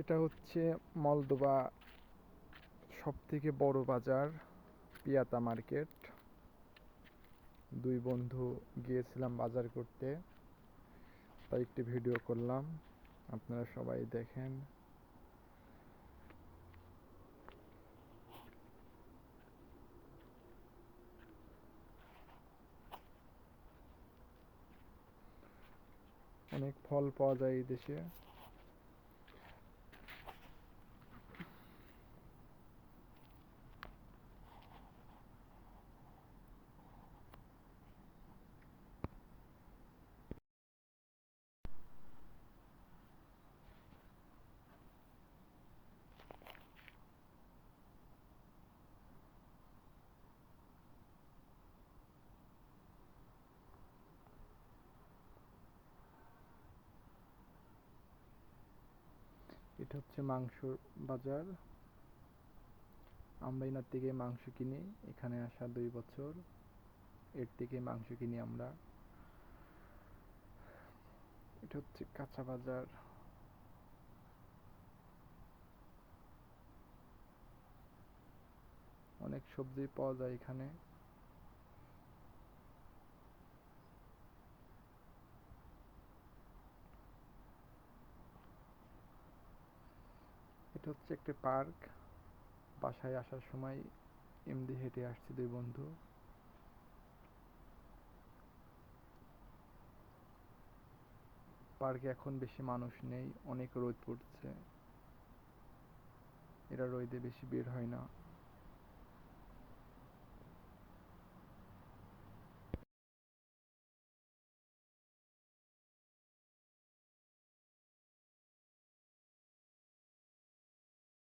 এটা হচ্ছে মলদোবা সব থেকে বড় বাজার, পিয়াতা মার্কেট। দুই বন্ধু গিয়েছিলাম বাজার করতে, তাই একটি ভিডিও করলাম। আপনারা সবাই দেখেন। অনেক ফল পাওয়া যায় এই দেশে। এটা হচ্ছে মাংসর বাজার। আমরা থেকে মাংস কিনি, এখানে আসা দুই বছর। এর থেকে মাংস কিনি আমরা। এটা হচ্ছে কাঁচা বাজার। অনেক সবজি পাওয়া যায় এখানে। এটা হচ্ছে একটা পার্ক। বাসায় আসার সময় এমনি হেঁটে আসছে দুই বন্ধু। পার্কে এখন বেশি মানুষ নেই, অনেক রোদ পড়ছে। এরা রোদে বেশি বের হয় না।